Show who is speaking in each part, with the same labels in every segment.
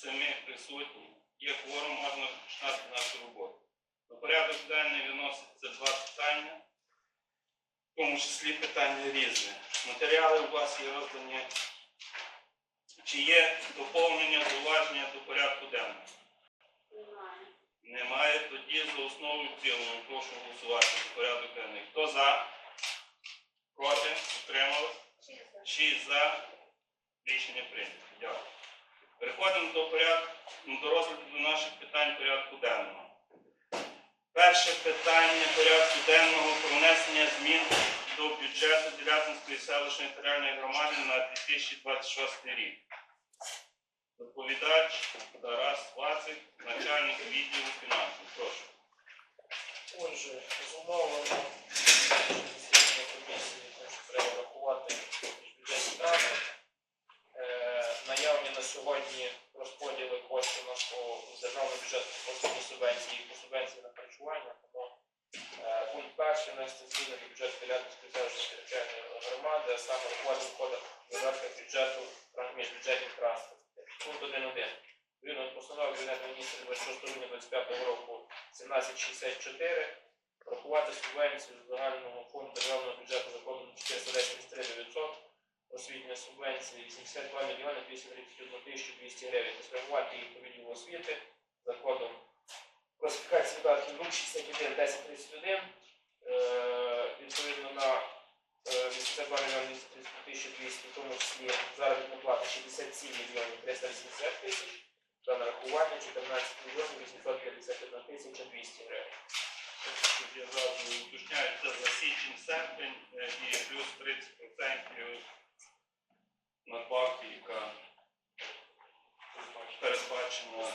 Speaker 1: семи присутні. Є кворум, можна починати нашу роботу. На порядок денний виноситься два питання, в тому числі питання різне. Матеріали у вас є роздані. Чи є доповнення, зауваження до порядку денного?
Speaker 2: Немає.
Speaker 1: Немає. Тоді за основу цілому прошу голосувати за порядок денний. Хто за? Проти? Утримались? Шість за. Рішення прийнято. Дякую. Переходимо до порядку до розгляду до наших питань порядку денного. Перше питання порядку денного про внесення змін до бюджету Делятинської селищної територіальної громади на 2026 рік. Доповідач Тарас Вацик, начальник відділу фінансів. Прошу.
Speaker 3: Отже, безумовно, засідання комісії теж треба рахувати бюджетні трати. Е, Наявні на сьогодні розподіли коштів нашого з державного бюджету по основній субвенції і по субвенції на харчування. Тому е, пункт перший внести зміни до бюджету Телятинської селищної територіальної громади, а саме рахувати в кодах видатках бюджету транс- міжбюджетних транспортів. Пункт 1.1. Відповідно постанови Кабінету міністрів 26 грудня 2025 року 1764 рахувати субвенцію з загального фонду державного бюджету законом 410,3% освітня субвенції 82 мільйони 231 тисячу 200 гривень. Спрямувати їх до відділу освіти за кодом класифікації видатків 061 1031 е, відповідно на е, 82 мільйони 231 тисячу 200, в тому числі заробітна плата 67 мільйонів 380 тисяч та нарахування 14 мільйонів 851 тисяча 200 гривень.
Speaker 1: Я зразу уточняю, це за січень серпень е, і плюс 30% надбавки, яка передбачена.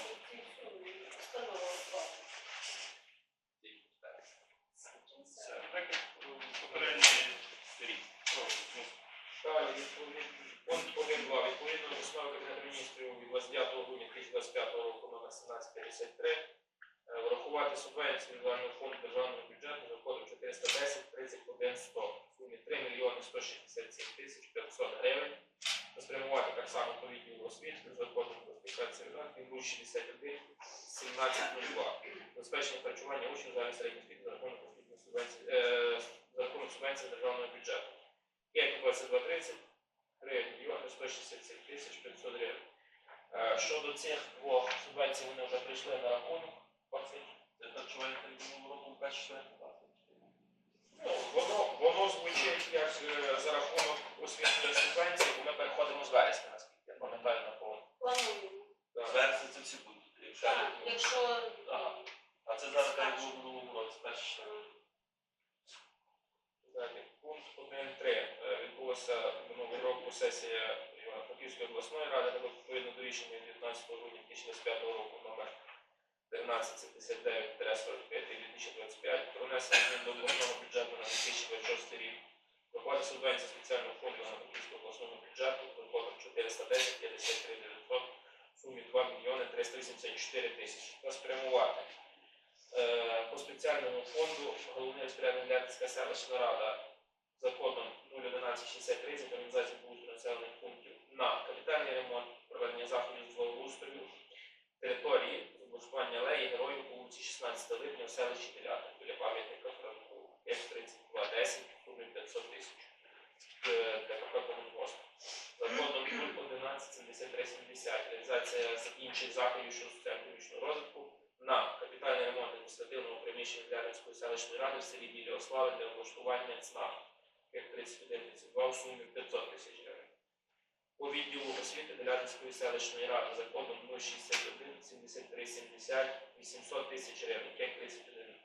Speaker 3: 1.1.2 відповідно до постанови Кабінету міністрів від 29 грудня 2025 року номер 1753 е, врахувати субвенцію загального фонду державного бюджету за кодом 410 31 100 в сумі 3 мільйони 167 тисяч 500 гривень, спрямувати так само повідні освітку за кодом класифікації ринок, він 61 1702. Безпечне харчування учнів зараз середньої освіти за рахунок субвенції державного бюджету. 5 2230 3 мільйони 167 тисяч 500 гривень. Е, Щодо цих двох субвенцій, вони вже прийшли на рахунок.
Speaker 1: Це харчування минулого року перше
Speaker 3: Ну, воно, воно звучить як е, за рахунок освітньої субвенції, бо ми переходимо з вересня, наскільки я пам'ятаю на повну.
Speaker 2: Плануємо.
Speaker 1: Версія це всі будуть. Якщо
Speaker 2: Так, якщо
Speaker 1: Ага. А це зараз так було в минулому році, перше.
Speaker 3: Відбулася минулого року сесія Івано-Франківської обласної ради, де відповідно до рішення 19 грудня 2025 року номер 1379 45 2025 про внесення змін до обласного бюджету на 2026 рік. Доходи субвенції спеціального фонду Івано-Франківського обласного бюджету приходом 410 53 900 в сумі 2 мільйони 384 тисячі. Та спрямувати Е, по спеціальному фонду головний розпорядник Лятинська селищна рада за кодом 01163 з організації побуту населених пунктів на капітальний ремонт, проведення заходів з благоустрою території облаштування алеї героїв вулиці 16 липня в селищі Телятин біля пам'ятника Франку. F3210 в сумі 500 тисяч. ДКП Комунгосп. За кодом 0117370 реалізація з інших заходів щодо соціально-економічного розвитку на капітальний ремонт адміністративного приміщення Глянецької селищної ради в селі Білі Ослави для облаштування ЦНАП, як 3132 в сумі 500 тисяч гривень. По відділу освіти Делятинської селищної ради за кодом 061 73 70 800 тисяч гривень, як 31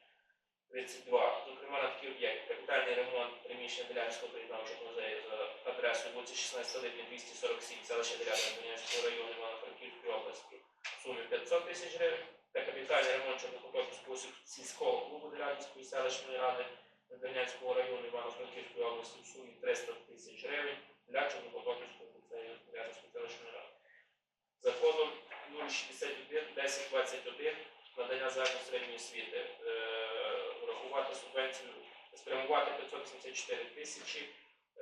Speaker 3: 32. Зокрема, на такі об'єкти. Капітальний ремонт приміщення Делянського приєднавчого музею за адресою вулиці 16 липня 247, селище Делятин Донецького району Івано-Франківської області в сумі 500 тисяч гривень та капітальний ремонт Чорнокотовського сільського клубу Делятинської селищної ради Донецького району Івано-Франківської області в сумі 300 тисяч гривень для Чорнокотовського ліцею Делятинської селищної ради. За кодом 061 1021 надання загальної середньої освіти е, врахувати субвенцію, спрямувати 584 тисячі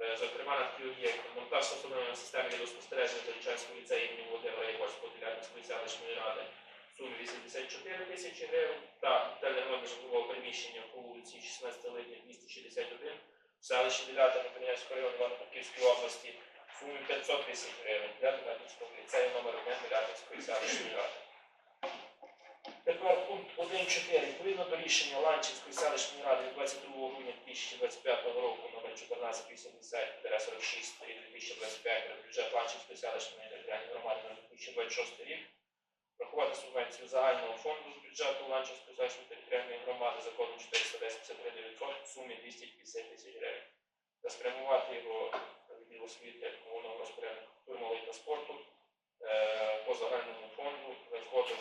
Speaker 3: Е, Зокрема, на такі об'єкти монтаж встановлення системи відеоспостереження Зарічанського ліцею імені Володимира Єгорського Телятинської селищної ради сумі 84 тисячі гривень та капітальне житлового приміщення по вулиці 16 липня 261 в селищі Делятина Петрянського району Івано-Франківської області в сумі 500 тисяч гривень для Телятинського ліцею номер 1 Телятинської селищної ради. Тепер пункт 1.4. Відповідно до рішення Ланчівської селищної ради від 22 грудня 2025 року номер 1480-46 2025 про бюджет Ланчівської селищної територіальної громади на 2026 рік врахувати субвенцію загального фонду з бюджету Ланчівської селищної територіальної громади законом 410 в сумі 250 тисяч гривень та спрямувати його відділ освіти головного розпорядника культури, молоді та спорту е, по загальному фонду розходом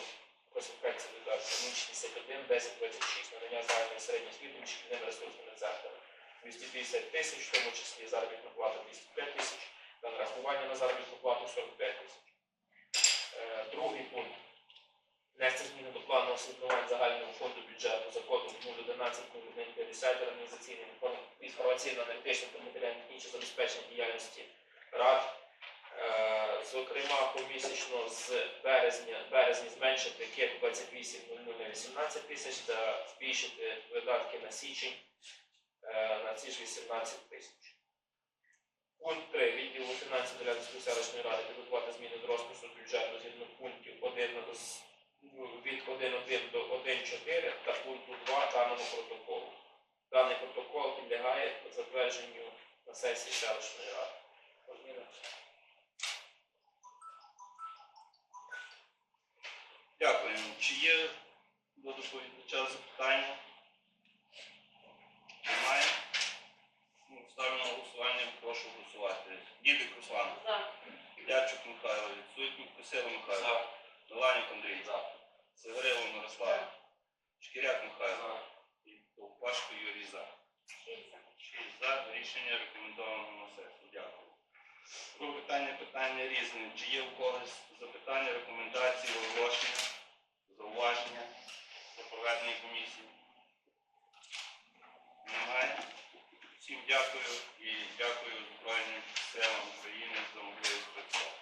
Speaker 3: класифікації видатків 061, 10, 26, надання загальної середньої освіти шкільними ресурсними центрами 250 тисяч, в тому числі заробітна плата 205 тисяч та нарахування на заробітну плату 45 тисяч. Е, Другий пункт. Внести зміни до плану освітлювань загального фонду бюджету за кодом 011 0150 організаційне інформаційно-аналітичне та матеріально-технічне забезпечення діяльності рад Е, зокрема, помісячно з березня, березня зменшити кек 28 на 18 тисяч та збільшити видатки на січень е, на ці ж 18 тисяч. Пункт 3. Відділу фінансів Делянської селищної ради підготувати зміни до розпису бюджету згідно пунктів 1 до від 1.1 до 1.4 та пункту 2 даного протоколу. Даний протокол підлягає затвердженню на сесії селищної ради.
Speaker 1: Дякую. Чи є до доповідача запитання? Немає? Ну, Ставлю на голосування, прошу голосувати. Дідик Руслан,
Speaker 2: За.
Speaker 1: Дячук Михайло, відсутній, Косило Михайло, Меланюк Андрій, Сигарило Мирослав, Шкіряк Михайло Пашко Юрій
Speaker 2: за.
Speaker 1: Шість за. Рішення рекомендовано на сесію. Дякую. Друге питання, питання різне. Чи є у когось запитання, рекомендації, оголошення, зауваження за проведення комісії? Немає. Всім дякую і дякую Збройним силам України за можливість працювати.